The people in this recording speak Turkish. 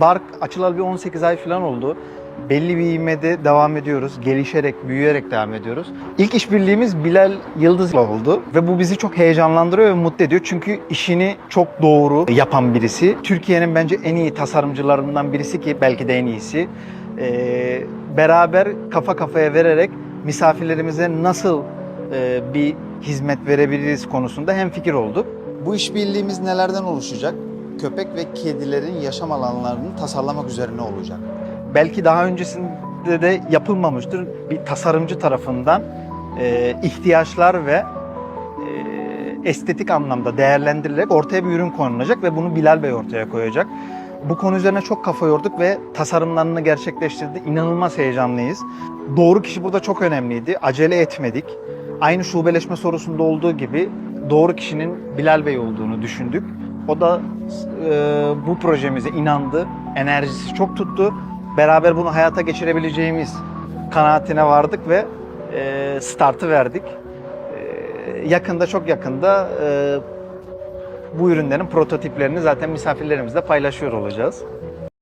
Bark açılalı bir 18 ay falan oldu. Belli bir ivmede devam ediyoruz. Gelişerek, büyüyerek devam ediyoruz. İlk işbirliğimiz Bilal Yıldız'la oldu. Ve bu bizi çok heyecanlandırıyor ve mutlu ediyor. Çünkü işini çok doğru yapan birisi. Türkiye'nin bence en iyi tasarımcılarından birisi ki belki de en iyisi. Ee, beraber kafa kafaya vererek misafirlerimize nasıl e, bir hizmet verebiliriz konusunda hem fikir olduk. Bu işbirliğimiz nelerden oluşacak? Köpek ve kedilerin yaşam alanlarını tasarlamak üzerine olacak. belki daha öncesinde de yapılmamıştır. Bir tasarımcı tarafından e, ihtiyaçlar ve e, estetik anlamda değerlendirilerek ortaya bir ürün konulacak ve bunu Bilal Bey ortaya koyacak. Bu konu üzerine çok kafa yorduk ve tasarımlarını gerçekleştirdi. İnanılmaz heyecanlıyız. Doğru kişi burada çok önemliydi. Acele etmedik. Aynı şubeleşme sorusunda olduğu gibi doğru kişinin Bilal Bey olduğunu düşündük. O da e, bu projemize inandı. Enerjisi çok tuttu. Beraber bunu hayata geçirebileceğimiz kanaatine vardık ve e, startı verdik. E, yakında çok yakında e, bu ürünlerin prototiplerini zaten misafirlerimizle paylaşıyor olacağız.